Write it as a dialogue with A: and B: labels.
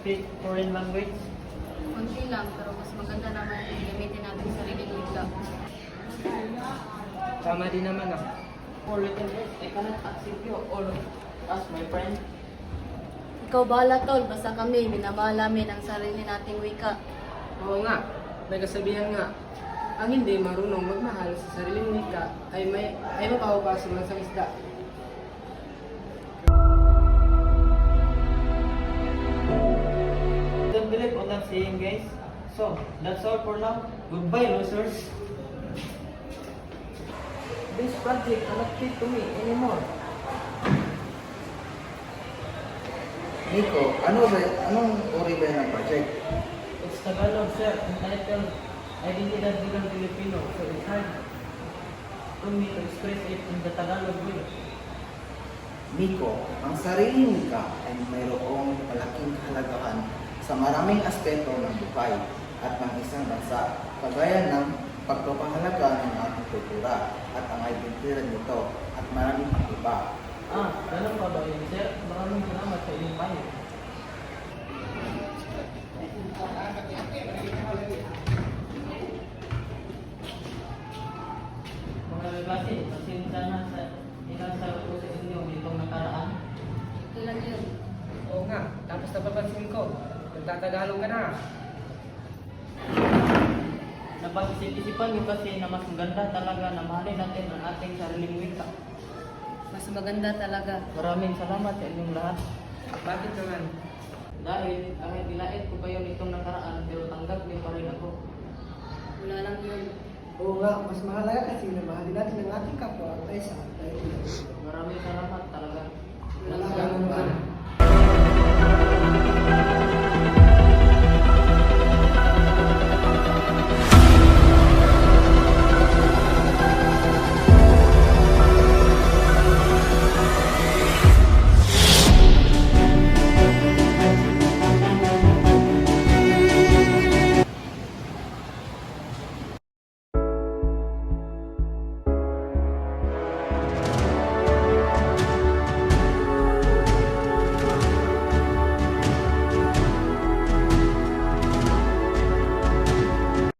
A: speak foreign language?
B: Kunti lang, pero mas maganda naman yung gamitin natin sa sariling wika.
A: Tama din naman ah. For written words, I cannot accept you or ask my friend.
B: Ikaw bala tol, basta kami, minamahal namin ang sarili nating wika.
A: Oo nga, may kasabihan nga, ang hindi marunong magmahal sa sariling wika ay may ay mapapapasok lang sa isda. That saying guys. So, that's all for now. Goodbye losers. This project cannot fit to me anymore.
C: Nico, ano ba, anong uri ba ng project?
A: It's Tagalog, sir, entitled Identidad Bilang Filipino. So it's hard for me to express it in the Tagalog way.
C: Nico, ang sariling wika ay mayroong sa maraming aspeto ng buhay at ng isang bansa, kagaya ng pagpapahalaga ng ating kultura at ang identidad nito at maraming pang iba.
A: Ah, ganun pa ba yun, sir? Maraming salamat sa inyong payo. Mga kaklase, pasensya na sa inasal ko sa inyo nitong nakaraan.
B: Ito lang yun.
A: Oo nga, tapos napapansin ko, nagtatagalog ka na. Napag-isip-isipan niyo kasi na mas maganda talaga na mahalin natin ang ating sariling wika.
B: Mas maganda talaga.
A: Maraming salamat sa inyong lahat. Bakit naman? Dahil kahit nilait ko kayo nitong nakaraan pero tanggap niyo pa rin ako.
B: Wala lang yun.
D: Oo nga, mas mahalaga kasi na mahalin natin ang ating kapwa kaysa tayo.
A: Maraming salamat